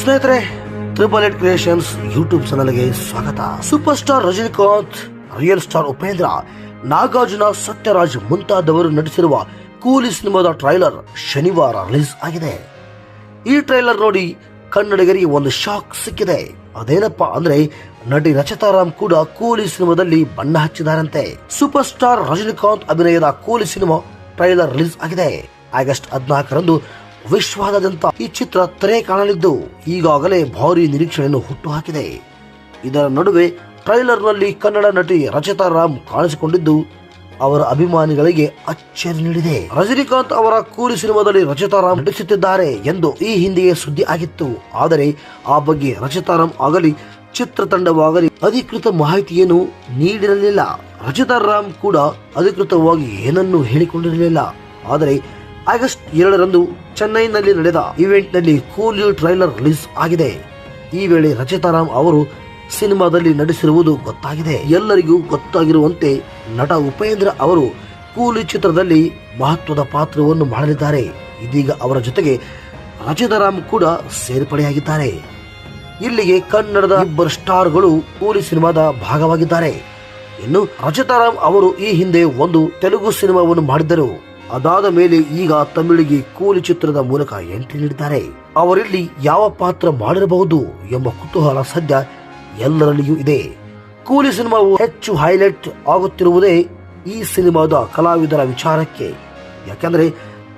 ಸ್ನೇಹಿತರೆ triple eight creations YouTube ಚಾನಲ್ಗೆ ಸ್ವಾಗತ. Super star Rajinikanth real star Upendra, Nagarjuna, Sathyaraj ಮುಂತಾದವರು ನಟಿಸಿರುವ ಕೂಲಿ ಸಿನಿಮಾದ ಟ್ರೈಲರ್ ಶನಿವಾರ ರಿಲೀಸ್ ಆಗಿದೆ. ಈ ಟ್ರೈಲರ್ ನೋಡಿ ಕನ್ನಡಿಗರಿಗೆ ಒಂದು ಶಾಕ್ ಸಿಕ್ಕಿದೆ. ಅದೇನಪ್ಪಾ ಅಂದ್ರೆ, ನಟಿ ರಚಿತಾರಾಮ್ ಕೂಡ ಕೂಲಿ ಸಿನಿಮಾದಲ್ಲಿ ಬಣ್ಣ ಹಚ್ಚಿದಾರಂತೆ. ಸೂಪರ್ ಸ್ಟಾರ್ ರಜನಿಕಾಂತ್ ಅಭಿನಯದ ಕೂಲಿ ಸಿನಿಮಾ ಟ್ರೈಲರ್ ರಿಲೀಸ್ ಆಗಿದೆ. ಆಗಸ್ಟ್ ಹದಿನಾಲ್ಕರಂದು ವಿಶ್ವಾದ್ಯಂತ ಈ ಚಿತ್ರ ತೆರೆ ಕಾಣಲಿದ್ದು ಈಗಾಗಲೇ ಭಾರಿ ನಿರೀಕ್ಷೆಯನ್ನು ಹುಟ್ಟುಹಾಕಿದೆ. ಇದರ ನಡುವೆ ಟ್ರೈಲರ್ನಲ್ಲಿ ಕನ್ನಡ ನಟಿ ರಚಿತಾ ರಾಮ್ ಕಾಣಿಸಿಕೊಂಡಿದ್ದು, ಅವರ ಅಭಿಮಾನಿಗಳಿಗೆ ಅಚ್ಚರಿ ನೀಡಿದೆ. ರಜನಿಕಾಂತ್ ಅವರ ಕೂಲಿ ಸಿನಿಮಾದಲ್ಲಿ ರಚಿತಾ ರಾಮ್ ನಟಿಸುತ್ತಿದ್ದಾರೆ ಎಂದು ಈ ಹಿಂದೆಯೇ ಸುದ್ದಿ ಆಗಿತ್ತು. ಆದರೆ ಆ ಬಗ್ಗೆ ರಚಿತಾ ರಾಮ್ ಆಗಲಿ ಚಿತ್ರತಂಡವಾಗಲಿ ಅಧಿಕೃತ ಮಾಹಿತಿಯನ್ನು ನೀಡಿರಲಿಲ್ಲ. ರಚಿತಾ ರಾಮ್ ಕೂಡ ಅಧಿಕೃತವಾಗಿ ಏನನ್ನೂ ಹೇಳಿಕೊಂಡಿರಲಿಲ್ಲ. ಆದರೆ ಆಗಸ್ಟ್ ಎರಡರಂದು ಚೆನ್ನೈನಲ್ಲಿ ನಡೆದ ಇವೆಂಟ್ನಲ್ಲಿ ಕೂಲಿ ಟ್ರೈಲರ್ ರಿಲೀಸ್ ಆಗಿದೆ. ಈ ವೇಳೆ ರಚಿತಾರಾಮ್ ಅವರು ಸಿನಿಮಾದಲ್ಲಿ ನಟಿಸಿರುವುದು ಗೊತ್ತಾಗಿದೆ. ಎಲ್ಲರಿಗೂ ಗೊತ್ತಾಗಿರುವಂತೆ ನಟ ಉಪೇಂದ್ರ ಅವರು ಕೂಲಿ ಚಿತ್ರದಲ್ಲಿ ಮಹತ್ವದ ಪಾತ್ರವನ್ನು ಮಾಡಲಿದ್ದಾರೆ. ಇದೀಗ ಅವರ ಜೊತೆಗೆ ರಚಿತಾರಾಮ್ ಕೂಡ ಸೇರ್ಪಡೆಯಾಗಿದ್ದಾರೆ. ಇಲ್ಲಿಗೆ ಕನ್ನಡದ ಇಬ್ಬರು ಸ್ಟಾರ್ಗಳು ಕೂಲಿ ಸಿನಿಮಾದ ಭಾಗವಾಗಿದ್ದಾರೆ. ಇನ್ನು ರಚಿತಾರಾಮ್ ಅವರು ಈ ಹಿಂದೆ ಒಂದು ತೆಲುಗು ಸಿನಿಮಾವನ್ನು ಮಾಡಿದ್ದರು. ಅದಾದ ಮೇಲೆ ಈಗ ತಮಿಳಿಗೆ ಕೂಲಿ ಚಿತ್ರದ ಮೂಲಕ ಎಂಟ್ರಿ ನೀಡಿದ್ದಾರೆ. ಅವರಿಲ್ಲಿ ಯಾವ ಪಾತ್ರ ಮಾಡಿರಬಹುದು ಎಂಬ ಕುತೂಹಲ ಸದ್ಯ ಎಲ್ಲರಲ್ಲಿಯೂ ಇದೆ. ಕೂಲಿ ಸಿನಿಮಾವು ಹೆಚ್ಚು ಹೈಲೈಟ್ ಆಗುತ್ತಿರುವುದೇ ಈ ಸಿನಿಮಾದ ಕಲಾವಿದರ ವಿಚಾರಕ್ಕೆ. ಯಾಕೆಂದರೆ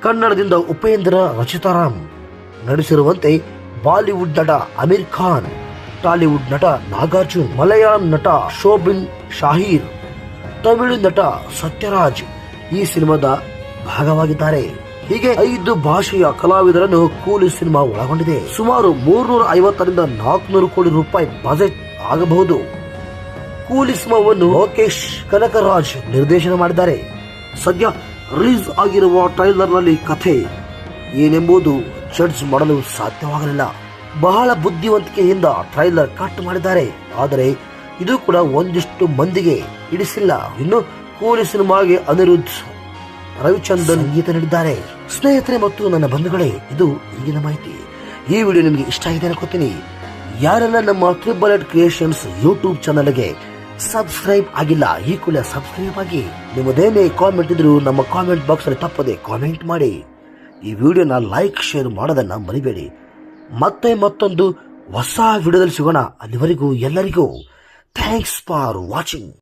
ಕನ್ನಡದಿಂದ ಉಪೇಂದ್ರ ರಚಿತಾರಾಮ್ ನಡೆಸಿರುವಂತೆ ಬಾಲಿವುಡ್ ನಟ ಅಮೀರ್ ಖಾನ್, ಟಾಲಿವುಡ್ ನಟ ನಾಗಾರ್ಜುನ್, ಮಲಯಾಳಂ ನಟ ಶೋಭಿನ್, ಶಾಹೀರ್, ತಮಿಳು ನಟ ಸತ್ಯರಾಜ್ ಈ ಸಿನಿಮಾದ ಭಾಗವಾಗಿದ್ದಾರೆ. ಹೀಗೆ ಐದು ಭಾಷೆಯ ಕಲಾವಿದರನ್ನು ಕೂಲಿ ಸಿನಿಮಾ ಒಳಗೊಂಡಿದೆ. ಸುಮಾರು ಮೂರ್ನೂರ ಐವತ್ತರಿಂದ ನಾಲ್ಕುನೂರು ಕೋಟಿ ರೂಪಾಯಿ ಬಜೆಟ್ ಆಗಬಹುದು. ಕೂಲಿ ಸಿನಿಮಾವನ್ನು ಲೋಕೇಶ್ ಕನಕರಾಜ್ ನಿರ್ದೇಶನ ಮಾಡಿದ್ದಾರೆ. ಸದ್ಯ ರಿಲೀಸ್ ಆಗಿರುವ ಟ್ರೈಲರ್ನಲ್ಲಿ ಕಥೆ ಏನೆಂಬುದು ಜಡ್ಜ್ ಮಾಡಲು ಸಾಧ್ಯವಾಗಲಿಲ್ಲ. ಬಹಳ ಬುದ್ಧಿವಂತಿಕೆಯಿಂದ ಟ್ರೈಲರ್ ಕಟ್ ಮಾಡಿದ್ದಾರೆ. ಆದರೆ ಇದು ಕೂಡ ಒಂದಿಷ್ಟು ಮಂದಿಗೆ ಇಡಿಸಿಲ್ಲ ಇನ್ನು ಕೂಲಿ ಸಿನಿಮಾಗೆ ಅನಿರುದ್ಧ್ ರವಿಚಂದ್ರನ್ ಗೀತ ನೀಡಿದ್ದಾರೆ ಸ್ನೇಹಿತರೆ ಮತ್ತು ನನ್ನ ಬಂಧುಗಳೇ, ಇದು ಈಗಿನ ಮಾಹಿತಿ. ಈ ವಿಡಿಯೋ ನಿಮಗೆ ಇಷ್ಟ ಆಗಿದೆ ಅನ್ಕೋತೀನಿ. ಯಾರೆಲ್ಲ ನಮ್ಮ ಟ್ರಿಬಲ್ ಎಡ್ ಕ್ರಿಯೇಷನ್ಸ್ ಯೂಟ್ಯೂಬ್ ಚಾನಲ್ಗೆ ಸಬ್ಸ್ಕ್ರೈಬ್ ಆಗಿಲ್ಲ, ಈ ಕೂಡ ಸಬ್ಸ್ಕ್ರೈಬ್ ಆಗಿ. ನಿಮ್ಮದೇನೇ ಕಾಮೆಂಟ್ ಇದ್ರು ನಮ್ಮ ಕಾಮೆಂಟ್ ಬಾಕ್ಸ್ ಅಲ್ಲಿ ತಪ್ಪದೆ ಕಾಮೆಂಟ್ ಮಾಡಿ. ಈ ವಿಡಿಯೋನ ಲೈಕ್ ಶೇರ್ ಮಾಡೋದನ್ನ ಮರಿಬೇಡಿ. ಮತ್ತೆ ಮತ್ತೊಂದು ಹೊಸ ವಿಡಿಯೋದಲ್ಲಿ ಸಿಗೋಣ ಅಲ್ಲಿವರೆಗೂ ಎಲ್ಲರಿಗೂ. Thanks for watching